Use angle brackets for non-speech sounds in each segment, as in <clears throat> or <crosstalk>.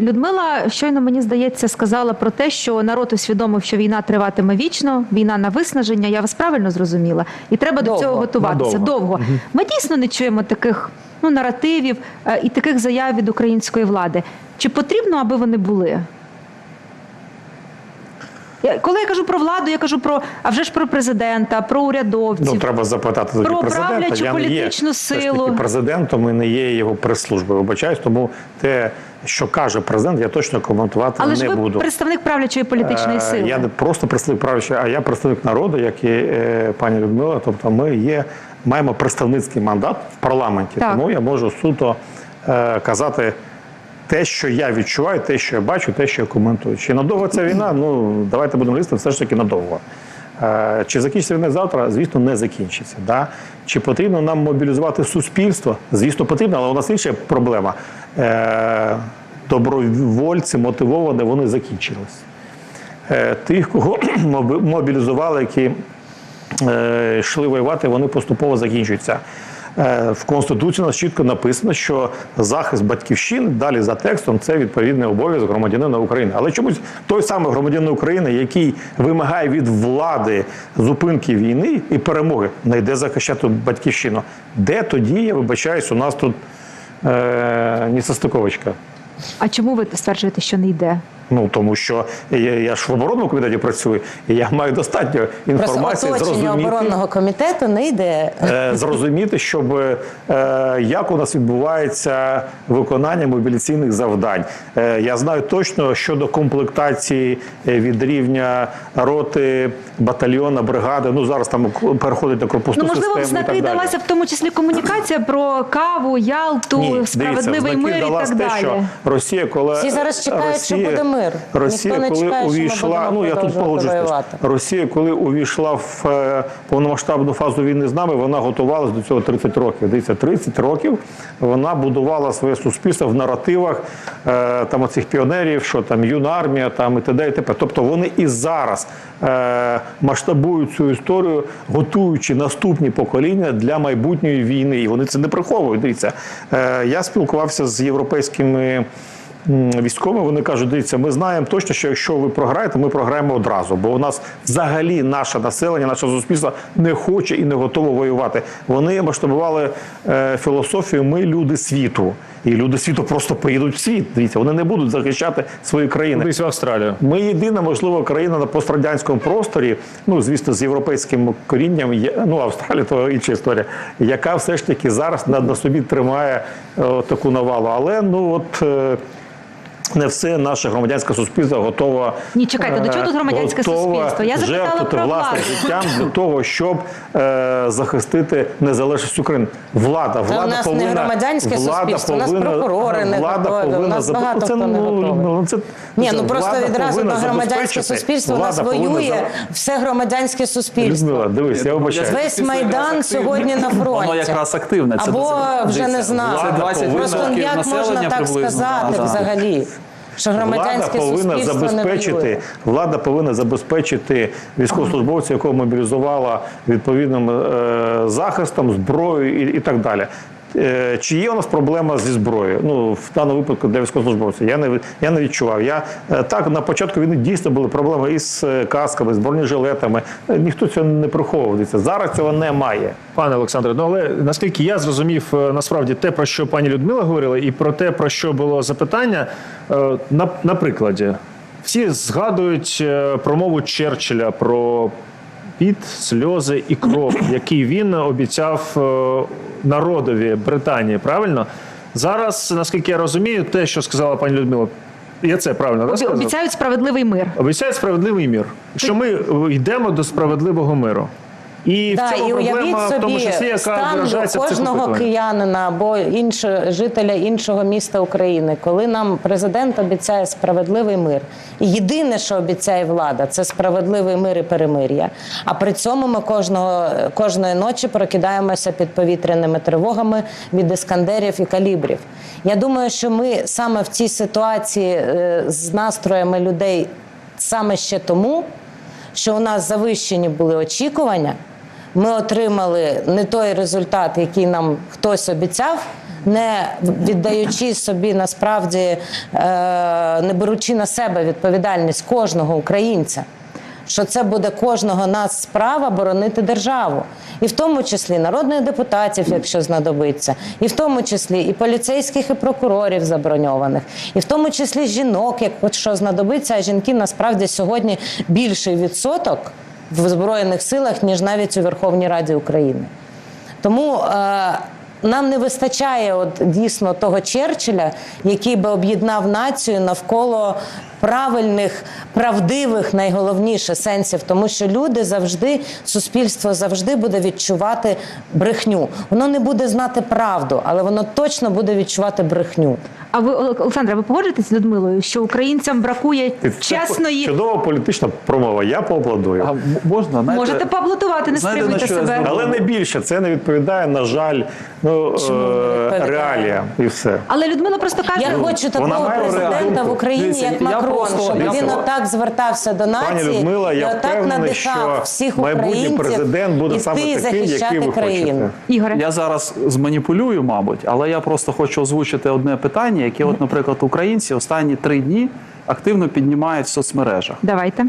Людмила щойно мені здається сказала про те, що народ усвідомив, що війна триватиме вічно, війна на виснаження. Я вас правильно зрозуміла, і треба Довго, до цього готуватися. надовго. Довго ми дійсно не чуємо таких ну наративів е, і таких заяв від української влади. Чи потрібно, аби вони були? Я- Коли я кажу про владу, я кажу про а вже ж про президента, про урядовців. Ну, треба запитати тоді Про президента. правлячу Я не є політичну силу. таки президентом і не є його прес-службою. Вибачаюсь, тому те, що каже президент, я точно коментувати Але не ж ви буду. представник правлячої політичної Е, сили. Я не просто представник правлячої, а я представник народу, як і е, пані Людмила. Тобто, ми є, маємо представницький мандат в парламенті. Так. Тому я можу суто е, казати. Те, що я відчуваю, те, що я бачу, те, що я коментую. Чи надовго ця війна? Ну давайте будемо лізти, все ж таки надовго. Е, Чи закінчиться війна завтра? Звісно, не закінчиться. Да? Чи потрібно нам мобілізувати суспільство? Звісно, потрібно, але у нас інша проблема. Е, Добровольці мотивовані, вони закінчились. Е, Тих, кого <clears throat> мобілізували, які йшли воювати, вони поступово закінчуються. Е, В Конституції у нас чітко написано, що захист батьківщини далі за текстом це відповідний обов'язок громадянина України. Але чомусь той самий громадянин України, який вимагає від влади зупинки війни і перемоги, не йде захищати батьківщину. Де тоді, я вибачаюсь, у нас тут е, несостиковочка. А чому ви стверджуєте, що не йде? Ну тому що я, я ж в оборонному комітеті працюю, і я маю достатньо інформації оточення зрозуміти. оборонного комітету не йде. е, Зрозуміти, щоб е, як у нас відбувається виконання мобіляційних завдань. Е, Я знаю точно щодо комплектації від рівня роти, батальйона, бригади. Ну зараз там переходить на корпусну Ну можливо, систему і знаки далася в тому числі комунікація про каву, Ялту, Ні, справедливий дивіться, мир і так те, далі. що Росія, коли Всі зараз чекають, що буде мир. Росія, Ніхто не коли чекає, що ми увійшла, ну я тут погоджуюсь. Росія, коли увійшла в е, повномасштабну фазу війни з нами, вона готувалась до цього 30 років. Дивіться, 30 років вона будувала своє суспільство в наративах е, там оцих піонерів, що там юна армія, там і т.д. і т.п. Тобто вони і зараз е, масштабують цю історію, готуючи наступні покоління для майбутньої війни. І вони це не приховують. Дивіться, я спілкувався з європейськими. Військовими вони кажуть, дивіться, ми знаємо точно, що якщо ви програєте, ми програємо одразу, бо у нас взагалі наше населення, наше суспільство не хоче і не готово воювати. Вони масштабували е, філософію Ми люди світу, і люди світу просто поїдуть в світ. Дивіться, вони не будуть захищати свої країни. Кудись в Австралію. Ми єдина, можливо, країна на пострадянському просторі, ну звісно, з європейським корінням, є- ну Австралія то інша історія, яка все ж таки зараз на, на собі тримає е, таку навалу. Але ну от. Е, Не все наше громадянське суспільство готово. Ні, чекайте, до чого тут е, громадянське суспільство? Я запитала жертвувати про владу. життям для того, щоб е, захистити незалежність України. Влада, влада у нас не громадянське влада суспільство, у нас прокурори не влада готові, у повинна нас багато це, хто не ну, готовий. ну, це, Ні, ну просто відразу повинна на громадянське суспільство у нас воює за- все громадянське суспільство. Людмила, дивись, я вибачаю. Весь майдан сьогодні на фронті. Воно якраз активне. Це Або вже не знаю. влада Просто повинна- як можна так сказати взагалі? Що Влада повинна забезпечити, влада повинна забезпечити військовослужбовця, якого мобілізувала відповідним е, захистом, зброєю і, і так далі. Е, Чи є у нас проблема зі зброєю? Ну в даному випадку для військовослужбовців? Я не я не відчував. Я е, так на початку війни дійсно були проблеми із е, касками, з бронежилетами. Ніхто цього не приховував. Дивіться, Зараз цього немає. Пане Олександре, ну але наскільки я зрозумів насправді те, про що пані Людмила говорила, і про те, про що було запитання, на, на прикладі. Всі згадують е, промову Черчилля про піт, сльози і кров, <coughs> який він обіцяв е, народові Британії. Правильно? Зараз, наскільки я розумію, те, що сказала пані Людмила, я це правильно Обі, розказав? Обіцяють справедливий мир. Обіцяють справедливий мір. Що ми йдемо до справедливого миру. І Да, в цьому і проблема, уявіть в тому собі числі, яка стан виражається кожного киянина або іншого жителя іншого міста України, коли нам президент обіцяє справедливий мир. І єдине, що обіцяє влада, це справедливий мир і перемир'я. А при цьому ми кожного кожної ночі прокидаємося під повітряними тривогами від іскандерів і калібрів. Я думаю, що ми саме в цій ситуації е, з настроями людей саме ще тому, що у нас завищені були очікування. Ми отримали не той результат, який нам хтось обіцяв, не віддаючи собі насправді, е, не беручи на себе відповідальність кожного українця. Що це буде кожного нас справа боронити державу, і в тому числі народних депутатів, якщо знадобиться, і в тому числі і поліцейських, і прокурорів заброньованих, і в тому числі жінок, якщо знадобиться, а жінки насправді сьогодні більший відсоток в збройних силах ніж навіть у Верховній Раді України. Тому е, нам не вистачає от дійсно того Черчилля, який би об'єднав націю навколо правильних, правдивих, найголовніше сенсів, тому що люди завжди, суспільство завжди буде відчувати брехню. Воно не буде знати правду, але воно точно буде відчувати брехню. А ви, Олександра, ви погоджуєтесь з Людмилою, що українцям бракує Це чесної. Чудова політична промова. Я поаплодую. А можна, знаєте, Можете поаплодувати, не знаєте, стримуйте себе. Але не більше. Це не відповідає, на жаль, ну, е, реаліям і все. Але Людмила просто каже, Я хочу такого президента в Україні, Дивіться, як Макрон, просто- щоб він просто- отак звертався до нації Пані Людмила, і я отак надихав всіх майбутній українців президент буде іти саме таким, захищати який ви країну. хочете. Ігоре, Я зараз зманіпулюю, мабуть, але я просто хочу озвучити одне питання, яке, от, наприклад, українці останні три дні активно піднімають в соцмережах. давайте. Е,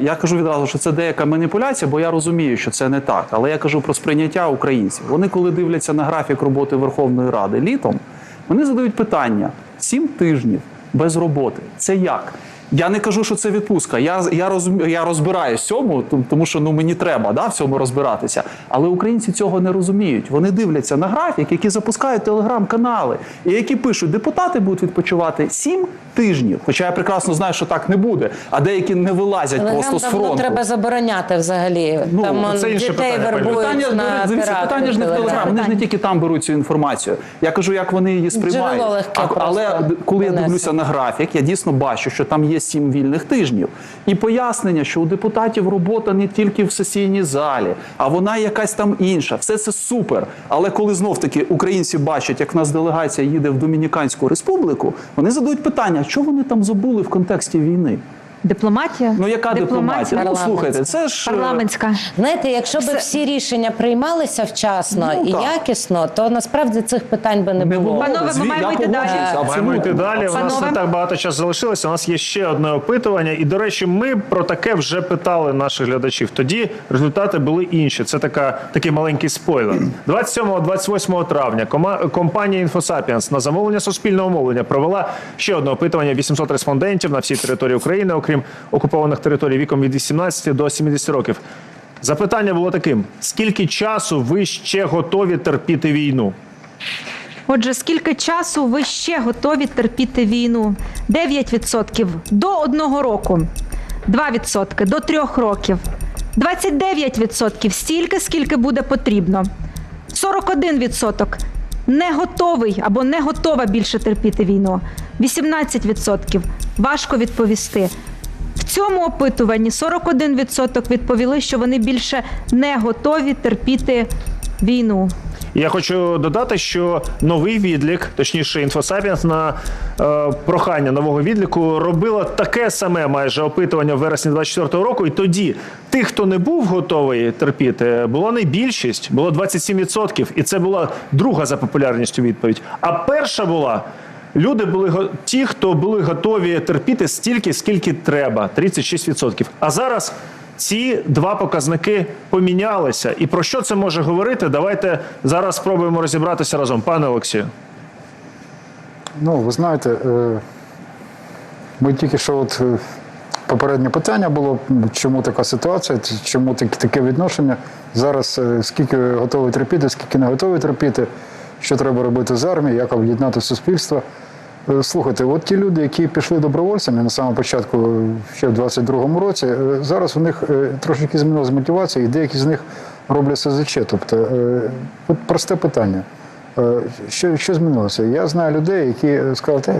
я кажу відразу, що це деяка маніпуляція, бо я розумію, що це не так. Але я кажу про сприйняття українців. Вони, коли дивляться на графік роботи Верховної Ради літом, вони задають питання: сім тижнів без роботи. Це як? Я не кажу, що це відпустка. Я, я, розум, я розбираюсь в цьому, тому- що ну, мені треба да, в цьому розбиратися. Але українці цього не розуміють. Вони дивляться на графік, які запускають телеграм-канали, і які пишуть, депутати будуть відпочивати сім тижнів. Хоча я прекрасно знаю, що так не буде. А деякі не вилазять Телеграм просто з фронту. треба забороняти взагалі. Ну, Там це інше дітей питання, вербують Питання, на дивіться, питання ж не в Телеграм. Вони ж не тільки там беруть цю інформацію. Я кажу, як вони її сприймають. А- але коли я дивлюся на графік, я дійсно бачу, що там є сім вільних тижнів. І пояснення, що у депутатів робота не тільки в сесійній залі, а вона якась там інша. Все це супер. Але коли знов таки українці бачать, як в нас делегація їде в Домініканську республіку, вони задають питання, що вони там забули в контексті війни. Дипломатія. Ну яка дипломатія? Ну слухайте, це ж е, Парламентська. Знаєте, якщо б всі рішення приймалися вчасно Ну, і так. якісно, то насправді цих питань би не було. Панове, ми маємо йти далі. Маємо йти далі. У нас не так багато часу залишилося. У нас є ще одне опитування. І, до речі, ми про таке вже питали наших глядачів. Тоді результати були інші. Це така, такий маленький спойлер. 27-28 травня кома- компанія InfoSapiens на замовлення суспільного мовлення провела ще одне опитування 800 респондентів на всій території України, окрім окупованих територій віком від 18 до 70 років. Запитання було таким: скільки часу ви ще готові терпіти війну? Отже, скільки часу ви ще готові терпіти війну? 9% до одного року, 2% до трьох років, 29% стільки, скільки буде потрібно, 41% не готовий або не готова більше терпіти війну, 18% важко відповісти. Цьому опитуванні 41% відповіли, що вони більше не готові терпіти війну. Я хочу додати, що новий відлік, точніше, інфосапіенс на е, прохання нового відліку робила таке саме майже опитування в вересні 24-го року. І тоді тих, хто не був готовий терпіти, було не більшість, було 27%. І це була друга за популярністю відповідь. А перша була. Люди були ті, хто були готові терпіти стільки, скільки треба 36%. А зараз ці два показники помінялися. І про що це може говорити? Давайте зараз спробуємо розібратися разом. Пане Олексію. Ну, ви знаєте, е, ми тільки що от е, попереднє питання було, чому така ситуація, чому таке відношення. Зараз е, скільки готові терпіти, скільки не готові терпіти, що треба робити з армією, як об'єднати суспільство. Е, Слухайте, от ті люди, які пішли добровольцями на самому початку, ще в 22-му році, е, зараз у них е, трошки змінилася мотивація, і деякі з них роблять СЗЧ. Тобто, просте питання. Що, що змінилося? Я знаю людей, які сказали, «Та,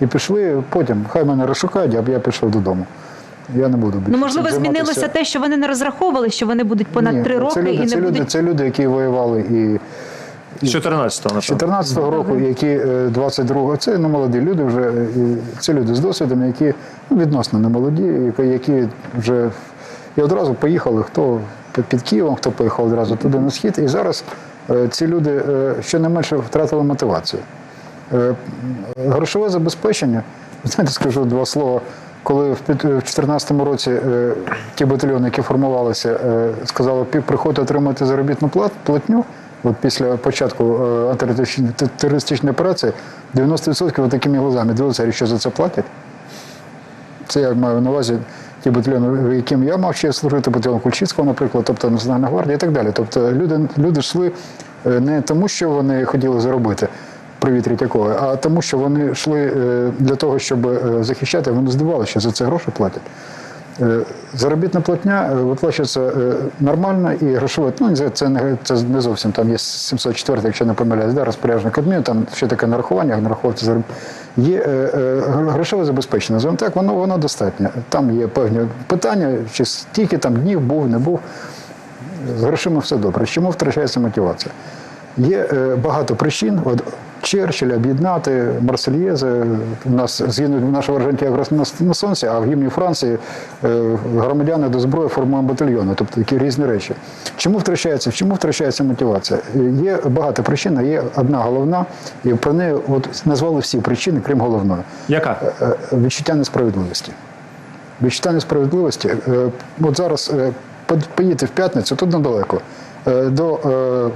і пішли потім, хай мене розшукають, а я пішов додому. Я не буду більше. Ну, можливо, змінилося те, що вони не розраховували, що вони будуть понад три роки це люди, і не це будуть. люди, це люди, які воювали і З 14-го, з 14-го року, які е, 22-го, це не молоді люди вже, е, і це люди з досвідом, які ну, відносно не молоді, які- вже і одразу поїхали, хто під- Києвом, хто поїхав одразу туди на схід. І зараз е, ці люди е, щонайменше втратили мотивацію. Е, Грошове забезпечення, <laughs> знаєте, скажу два слова. Коли в 2014 році е, ті батальйони, які формувалися, е, сказали, «Пі- приходьте отримати заробітну плат, платню, от після початку е, антитерористичної терористичної операції, 90% такими глазами дивилися, що за це платять. Це я маю на увазі ті батальйони, яким я мав ще служити, батальйон Кульчицького, наприклад, тобто Національна гвардія і так далі. Тобто люди, люди йшли е, не тому, що вони хотіли заробити привіт Третьякові, а тому, що вони йшли е, для того, щоб захищати, вони здивалися, що за це гроші платять. Е, Заробітна платня е, виплачується е, нормально і грошова. Ну, це, не, це не зовсім там є 704, якщо не помиляюсь, да, розпорядження Кабміну, там ще таке нарахування, як нараховувати зароб... Є е, е, грошове забезпечення. Так, воно, воно достатньо. Там є певні питання, чи стільки там днів був, не був. З грошима все добре. Чому втрачається мотивація? Є е, багато причин. От Черчилль об'єднати Марсельєзи. У нас згинуть нашого Аржентія якраз на, на сонці, а в гімні Франції е, громадяни до зброї формують батальйони, тобто такі різні речі. Чому втрачається? Чому втрачається мотивація? Є багато причин, а є одна головна, і про неї от назвали всі причини, крім головної. Яка? Е, е, Відчуття несправедливості. Відчуття несправедливості. От зараз поїдьте в п'ятницю, тут недалеко, до,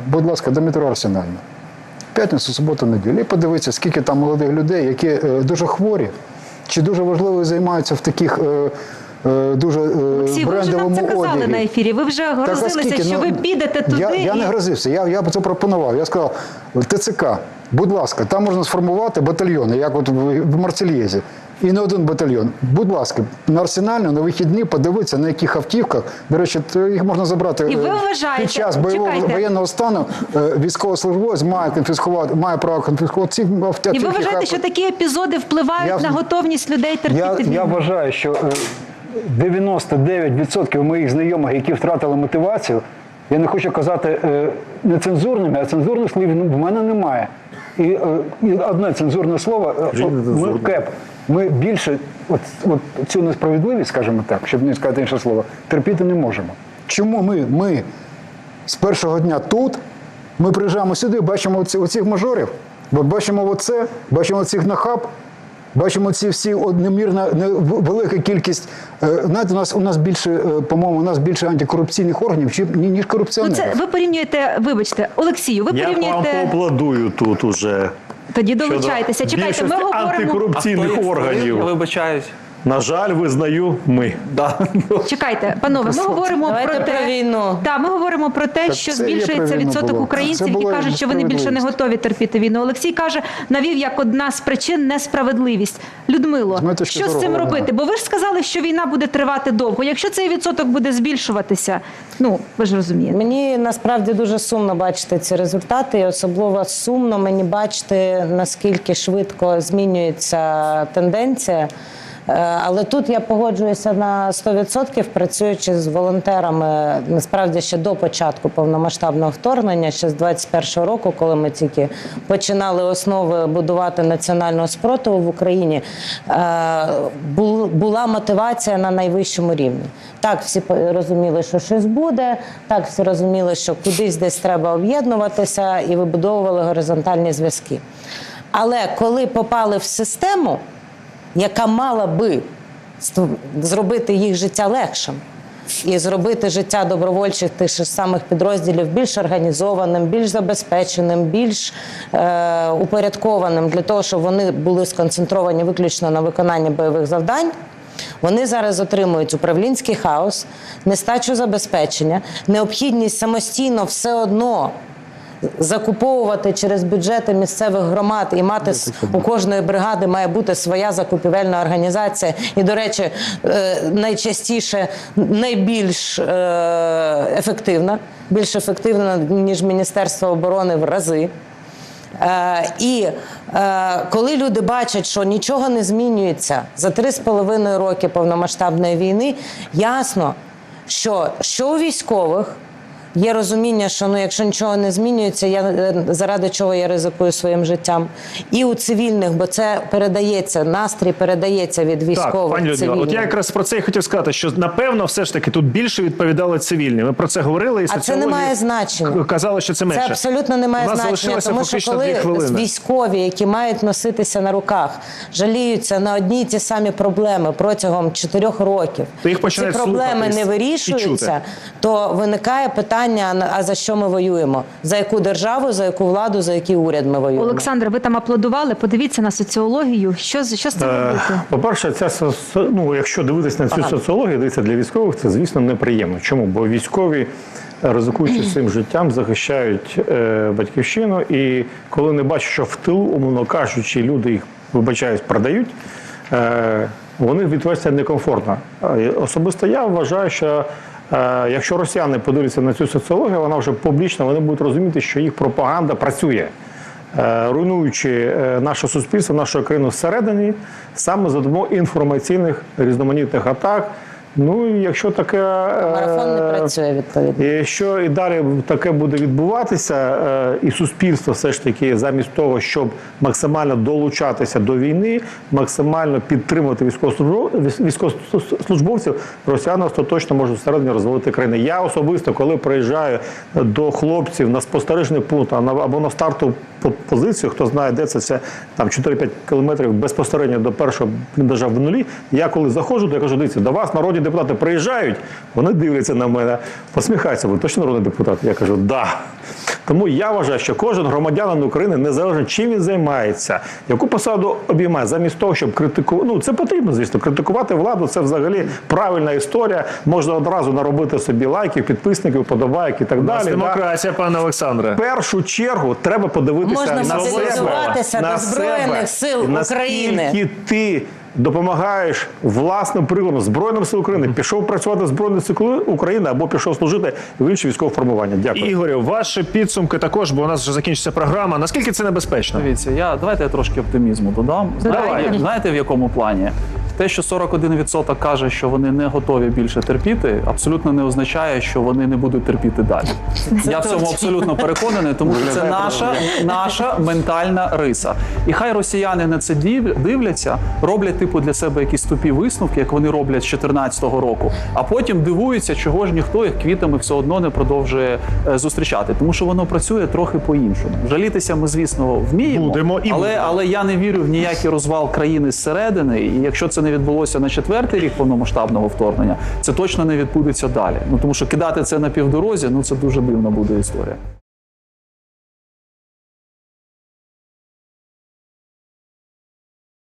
будь ласка, до метро Арсенальне. П'ятницю, суботу, неділю. І подивитися, скільки там молодих людей, які е, дуже хворі, чи дуже важливо займаються в таких е, е, дуже Олексій, ви вже нам це казали одягі. на ефірі. Ви вже грозилися, так, що Ну, ви підете туди. Я, я і... не грозився, я, я це пропонував. Я сказав, ТЦК, будь ласка, там можна сформувати батальйони, як от в, в Марсельєзі. І не один батальйон. Будь ласка, на арсенальну, на вихідні подивитися, на яких автівках. До речі, їх можна забрати І ви е, вважаєте- під час бойового чекайте. воєнного стану. е, Військовослужбовець має конфіскувати, має право конфіскувати ці автівки. І ви вважаєте, що такі епізоди впливають Я- на готовність людей терпіти Я, я вважаю, що е, 99% моїх знайомих, які втратили мотивацію, я не хочу казати е, нецензурними, а цензурних слів в мене немає. І, е, і одне цензурне слово е, Кажіть от ми, кеп. Ми більше от, от цю несправедливість, скажімо так, щоб не сказати інше слово, терпіти не можемо. Чому ми, ми з першого дня тут, ми приїжджаємо сюди, бачимо оці, оцих мажорів, бо бачимо оце, бачимо цих нахаб, бачимо ці всі однемірна велика кількість. Е, знаєте, у нас у нас більше, е, по-моєму, у нас більше антикорупційних органів, чи ні- ніж Ну, це ви порівнюєте, вибачте, Олексію, ви Я вам порівнюєте. поаплодую тут уже. Тоді долучайтеся. Чекайте, ми говоримо. антикорупційних Я органів. вибачаюсь. На жаль, визнаю ми. Да. Чекайте, панове, ми говоримо Давайте про те, про війну. Так, ми говоримо про те, Так що збільшується відсоток було. українців, які кажуть, що вони більше не готові терпіти війну. Олексій каже, навів як одна з причин несправедливість. Людмило, З моєї точки що з цим робити? Бо ви ж сказали, що війна буде тривати довго. Якщо цей відсоток буде збільшуватися, ну ви ж розумієте. Мені насправді дуже сумно бачити ці результати, і особливо сумно мені бачити, наскільки швидко змінюється тенденція. Е, Але тут я погоджуюся на 100%, працюючи з волонтерами насправді ще до початку повномасштабного вторгнення, ще з 21-го року, коли ми тільки починали основи будувати національного спротиву в Україні, е, була мотивація на найвищому рівні. Так, всі розуміли, що щось буде, так всі розуміли, що кудись десь треба об'єднуватися і вибудовували горизонтальні зв'язки. Але коли попали в систему, яка мала би зробити їх життя легшим. І зробити життя добровольчих тих же самих підрозділів більш організованим, більш забезпеченим, більш е, упорядкованим для того, щоб вони були сконцентровані виключно на виконанні бойових завдань. Вони зараз отримують управлінський хаос, нестачу забезпечення, необхідність самостійно все одно закуповувати через бюджети місцевих громад і мати у кожної бригади має бути своя закупівельна організація. І, до речі, е, найчастіше найбільш е, ефективна, більш ефективна ніж Міністерство оборони в рази. Е, і коли люди бачать, що нічого не змінюється за три з половиною роки повномасштабної війни, ясно, що що у військових, Є розуміння, що ну, якщо нічого не змінюється, я е, заради чого я ризикую своїм життям. І у цивільних, бо це передається, настрій передається від Так, військових. пані Людмила, от я якраз про це і хотів сказати, що напевно, все ж таки тут більше відповідали цивільні. Ми про це говорили, і А це не має значення. казали, що це менше. Це абсолютно не має значення, тому що коли військові, які мають носитися на руках, жаліються на одні й ті самі проблеми протягом чотирьох років, То їх ці проблеми слухатись не вирішуються, то виникає питання: а а за що ми воюємо? За яку державу, за яку владу, за який уряд ми воюємо? Олександр, ви там аплодували. Подивіться на соціологію. Що з що з цим Е, робити? По-перше, ця со- со- ну, якщо дивитися на цю соціологію, дивіться для військових, це звісно неприємно. Чому? Бо військові, е, ризикуючи <clears throat> своїм життям, захищають е, батьківщину, і коли не бачать, що в тилу, умовно кажучи, люди їх вибачають, продають. Е, вони відчуваються некомфортно. Е, Особисто я вважаю, що якщо росіяни подивляться на цю соціологію, вона вже публічна, вони будуть розуміти, що їх пропаганда працює е, руйнуючи е, наше суспільство, нашу країну всередині, саме за допомогою інформаційних різноманітних атак. Ну і якщо таке е, Марафон не працює відповідно. Якщо і далі таке буде відбуватися, е, і суспільство все ж таки, замість того, щоб максимально долучатися до війни, максимально підтримувати військовослужбов- військовослужбовців, росіяни остаточно можуть всередині розвалити країну. Я особисто, коли приїжджаю до хлопців на спостережний пункт а на- або на старту по- позицію, хто знає, де це, це там 4-5 кілометрів безпосередньо до першого бліндажа в нулі. Я коли заходжу, то я кажу, дивіться, до вас народні депутати приїжджають, вони дивляться на мене, посміхаються. Ви точно народний депутат? Я кажу, да. Тому я вважаю, що кожен громадянин України, незалежно чим він займається, яку посаду обіймає, замість того, щоб критикувати. Ну це потрібно, звісно. Критикувати владу це взагалі правильна історія. Можна одразу наробити собі лайків, підписників, подобайок і так далі. да. демократія, пане Олександре. В першу чергу треба подивитися Можна на себе, на до Збройних себе. сил І наскільки України. ти допомагаєш власним прикладом Збройним сил України, пішов працювати в Збройних сил України або пішов служити в інші військове формування. Дякую. Ігорю, ваші підсумки також, бо у нас вже закінчиться програма. Наскільки це небезпечно? Дивіться, я давайте я трошки оптимізму додам. Знаєте, Давай. знаєте в якому плані? Те, що 41% каже, що вони не готові більше терпіти, абсолютно не означає, що вони не будуть терпіти далі. я в цьому абсолютно переконаний, тому що це наша, наша ментальна риса. І хай росіяни на це дивляться, роблять типу для себе якісь тупі висновки, як вони роблять з 2014 року, а потім дивуються, чого ж ніхто їх квітами все одно не продовжує е, зустрічати, тому що воно працює трохи по-іншому. Жалітися ми, звісно, вміємо, Будемо і але, будемо. але я не вірю в ніякий розвал країни зсередини. І якщо це не відбулося на четвертий рік повномасштабного вторгнення, це точно не відбудеться далі. Ну тому що кидати це на півдорозі, ну це дуже дивна буде історія.